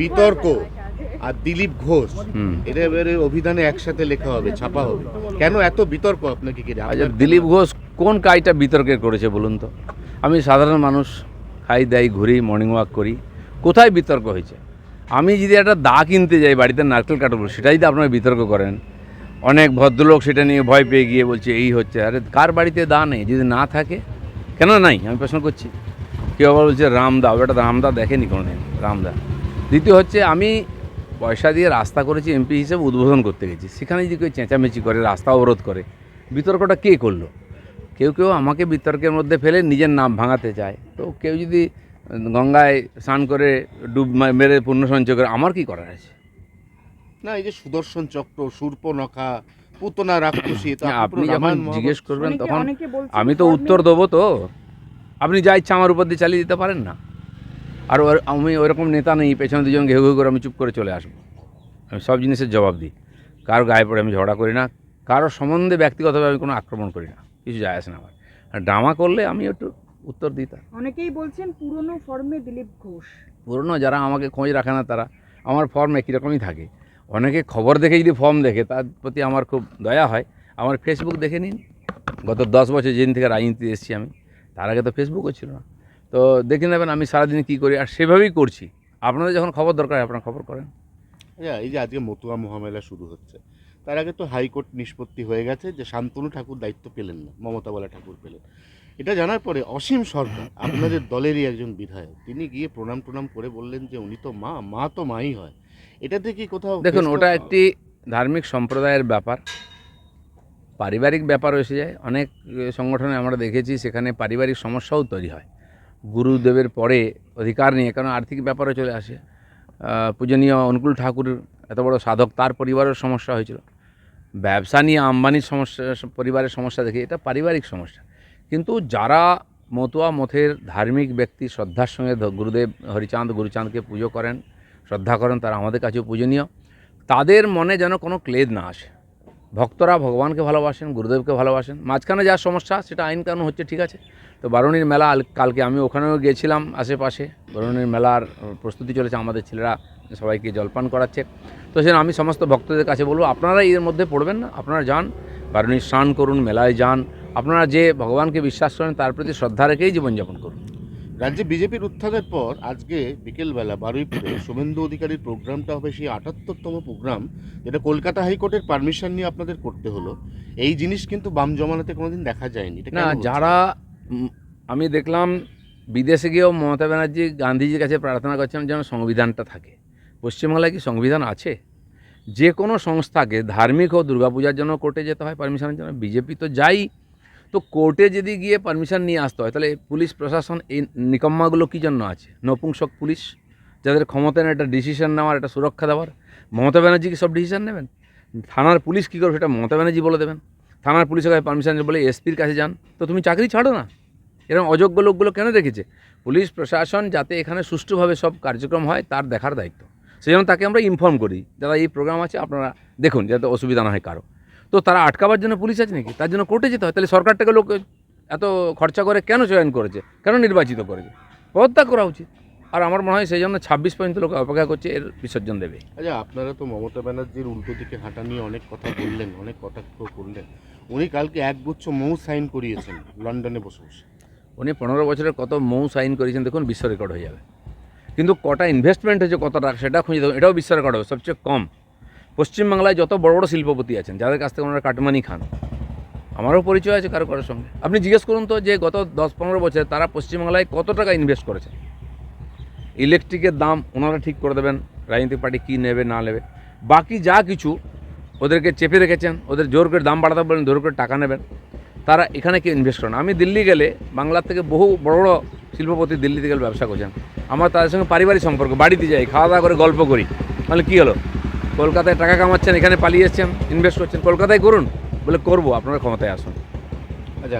বিতর্ক আর দিলীপ ঘোষ হুম। এটা এবারে অভিধানে একসাথে লেখা হবে ছাপা হবে। কেন এত বিতর্ক আপনাকে কি আচ্ছা দিলীপ ঘোষ কোন কাজটা বিতর্কের করেছে বলুন তো? আমি সাধারণ মানুষ খাই দাই ঘুরি মর্নিং ওয়াক করি। কোথায় বিতর্ক হয়েছে? আমি যদি একটা দা কিনতে যাই বাড়িতে নারকেল কাটবো সেটা যদি আপনারা বিতর্ক করেন। অনেক ভদ্রলোক সেটা নিয়ে ভয় পেয়ে গিয়ে বলছে এই হচ্ছে। আরে কার বাড়িতে দা নেই? যদি না থাকে? কেন নাই? আমি প্রশ্ন করছি। কেউ আবার বলছে রামদা ওটা রামদা দেখেনি কোনোদিন রামদা। দ্বিতীয় হচ্ছে আমি পয়সা দিয়ে রাস্তা করেছি এমপি হিসেবে উদ্বোধন করতে গেছি। সেখানে যদি কেউ চেঁচামেচি করে রাস্তা অবরোধ করে। বিতর্কটা কে করল? কেউ কেউ আমাকে বিতর্কের মধ্যে ফেলে নিজের নাম ভাঙাতে চায়। তো কেউ যদি গঙ্গায় স্নান করে ডুব মেরে পুণ্য সঞ্চয় করে আমার কি করার আছে? না এই যে সুদর্শন চক্র সূর্পনখা পুতনা রাক্ষসী আপনি যখন জিজ্ঞেস করবেন তখন আমি তো উত্তর দেবো তো। আপনি যা ইচ্ছা আমার উপর দিয়ে চালিয়ে দিতে পারেন না। আর ওর- আমি ওরকম নেতা নেই পেছনে দুজন ঘেউ ঘেউ করে আমি চুপ করে চলে আসব। আমি সব জিনিসের জবাব দিই। কারও গায়ে পড়ে আমি ঝগড়া করি না কারও সম্বন্ধে ব্যক্তিগতভাবে আমি কোনো আক্রমণ করি না কিছু যায় আসে না আমার। আর ড্রামা করলে আমি একটু উত্তর দিই তার। অনেকেই বলছেন পুরনো ফর্মে দিলীপ ঘোষ। পুরনো যারা আমাকে খোঁজ রাখে না তারা আমার ফর্ম একই রকমই থাকে। অনেকে খবর দেখে যদি ফর্ম দেখে তার প্রতি আমার খুব দয়া হয়। আমার ফেসবুক দেখে নিন। গত দশ বছর যেদিন থেকে রাজনীতি এসেছি আমি তার আগে তো ফেসবুকও ছিল না। তো দেখে নেবেন আমি সারাদিন কী করি আর সেভাবেই করছি। আপনাদের যখন খবর দরকার হয় আপনারা খবর করেন। আচ্ছা, এই যে আজকে মতুয়া মহামেলা শুরু হচ্ছে। তার আগে তো হাইকোর্ট নিষ্পত্তি হয়ে গেছে যে শান্তনু ঠাকুর দায়িত্ব পেলেন না মমতা বলা ঠাকুর পেলেন। এটা জানার পরে অসীম সরকার আপনাদের দলেরই একজন বিধায়ক তিনি গিয়ে প্রণাম প্রণাম করে বললেন যে উনি তো মা মা তো মাই হয়। এটাতে কি কোথাও দেখুন ওটা একটি ধার্মিক সম্প্রদায়ের ব্যাপার। পারিবারিক ব্যাপার এসে যায়। অনেক সংগঠনে আমরা দেখেছি সেখানে পারিবারিক সমস্যাও তৈরি হয়। গুরুদেবের পরে অধিকার নিয়ে কারণ আর্থিক ব্যাপারও চলে আসে। পূজনীয় অনুকূল ঠাকুর, এত বড় সাধক, তার পরিবারের সমস্যা হয়েছিল। ব্যবসা নিয়ে আম্বানির সমস্যা পরিবারের সমস্যা দেখে, এটা পারিবারিক সমস্যা। কিন্তু যারা মতুয়া মথের ধার্মিক ব্যক্তি শ্রদ্ধার সঙ্গে গুরুদেব হরিচাঁদ, গুরুচাঁদকে পুজো করেন, শ্রদ্ধা করেন, তারা আমাদের কাছেও পূজনীয়, তাদের মনে যেন কোনো ক্লেদ না আসে। ভক্তরা ভগবানকে ভালোবাসেন, গুরুদেবকে ভালোবাসেন। মাঝখানে যা সমস্যা, সেটা আইন কানুন হচ্ছে, ঠিক আছে। তো বারুণীর মেলা কালকে আমি ওখানেও গিয়েছিলাম আশেপাশে। বারুণীর মেলার প্রস্তুতি চলেছে, আমাদের ছেলেরা সবাইকে জলপান করাচ্ছে। তো সেজন্য আমি সমস্ত ভক্তদের কাছে বলব, আপনারা এর মধ্যে পড়বেন না, আপনারা যান, বারুণীর স্নান করুন, মেলায় যান। আপনারা যে ভগবানকে বিশ্বাস করেন, তার প্রতি শ্রদ্ধা রেখেই জীবনযাপন করুন। রাজ্যে বিজেপির উত্থানের পর আজকে বিকেলবেলা বারুইপুরে শুভেন্দু অধিকারীর প্রোগ্রামটা হবে সেই আটাত্তরতম প্রোগ্রাম যেটা কলকাতা হাইকোর্টের পারমিশন নিয়ে আপনাদের করতে হলো। এই জিনিস কিন্তু বাম জমানাতে কোনোদিন দেখা যায়নি। না যারা আমি দেখলাম বিদেশে গিয়েও মমতা ব্যানার্জি গান্ধীজির কাছে প্রার্থনা করছেন যেন সংবিধানটা থাকে। পশ্চিমবাংলায় কি সংবিধান আছে? যে কোনো সংস্থাকে ধার্মিক ও দুর্গাপূজার জন্য কোর্টে যেতে হয় পারমিশনের জন্য। বিজেপি তো যাই তো কোর্টে যদি গিয়ে পারমিশন নিয়ে আসতে হয়, তাহলে পুলিশ প্রশাসন এই নিকম্মাগুলো কী জন্য আছে? নপুংসক পুলিশ, যাদের ক্ষমতা নেই একটা ডিসিশন নেওয়ার, একটা সুরক্ষা দেওয়ার, মমতা ব্যানার্জি কি সব ডিসিশন নেবেন? থানার পুলিশ কী করবে সেটা মমতা ব্যানার্জি বলে দেবেন। থানার পুলিশের কাছে পারমিশন বলে এসপির কাছে যান। তো তুমি চাকরি ছাড়ো না। এরকম অযোগ্য লোকগুলো কেন রেখেছে পুলিশ প্রশাসন যাতে এখানে সুষ্ঠুভাবে সব কার্যক্রম হয়, তার দেখার দায়িত্ব। সেই তাকে আমরা ইনফর্ম করি। দাদা এই প্রোগ্রাম আছে, আপনারা দেখুন যাতে অসুবিধা না হয় কারও। তো তারা আটকাবার জন্য পুলিশ আছে নাকি? তার জন্য কোর্টে যেতে হয়? তাহলে সরকারটাকে লোক এত খরচা করে কেন চয়ন করেছে? কেন নির্বাচিত করেছে? পদত্যাগ করা উচিত। আর আমার মনে হয় সেই জন্য ছাব্বিশ পর্যন্ত লোক অপেক্ষা করছে এর বিসর্জন দেবে। আচ্ছা আপনারা তো মমতা ব্যানার্জির উল্টো দিকে হাঁটা নিয়ে অনেক কথা বললেন অনেক কটাক্ষ করলেন। উনি কালকে একগুচ্ছ মৌ সাইন করিয়েছেন লন্ডনে বসে বসে। উনি পনেরো বছরের কত মৌ সাইন করেছেন দেখুন বিশ্ব রেকর্ড হয়ে যাবে। কিন্তু কটা ইনভেস্টমেন্ট হয়েছে কত টাকা সেটা খুঁজে দেখুন এটাও বিশ্ব রেকর্ড হবে সবচেয়ে কম। পশ্চিমবাংলায় যত বড় বড় শিল্পপতি আছেন, যাদের কাছ থেকে ওনারা কাটমানি খান, আমারও পরিচয় আছে কারও কারোর সঙ্গে। আপনি জিজ্ঞেস করুন তো যে গত দশ পনেরো বছরে তারা পশ্চিমবাংলায় কত টাকা ইনভেস্ট করেছে ইলেকট্রিকের দাম ওনারা ঠিক করে দেবেন, রাজনৈতিক পার্টি কী নেবে, না নেবে। বাকি যা কিছু ওদেরকে চেপে রেখেছেন, ওদের জোর করে দাম বাড়াতে বলেন, জোর করে টাকা নেবেন, তারা এখানে কেউ ইনভেস্ট করেন আমি দিল্লি গেলে বাংলার থেকে বহু বড় বড় শিল্পপতি দিল্লিতে গেলে ব্যবসা করছেন। আমার তাদের সঙ্গে পারিবারিক সম্পর্ক, বাড়িতে যাই, খাওয়া দাওয়া করে গল্প করি। তাহলে কী হলো? কলকাতায় টাকা কামাচ্ছেন, এখানে পালিয়ে এসছেন ইনভেস্ট করছেন, কলকাতায় করুন, বলে করব, আপনারা ক্ষমতায় আসুন। আচ্ছা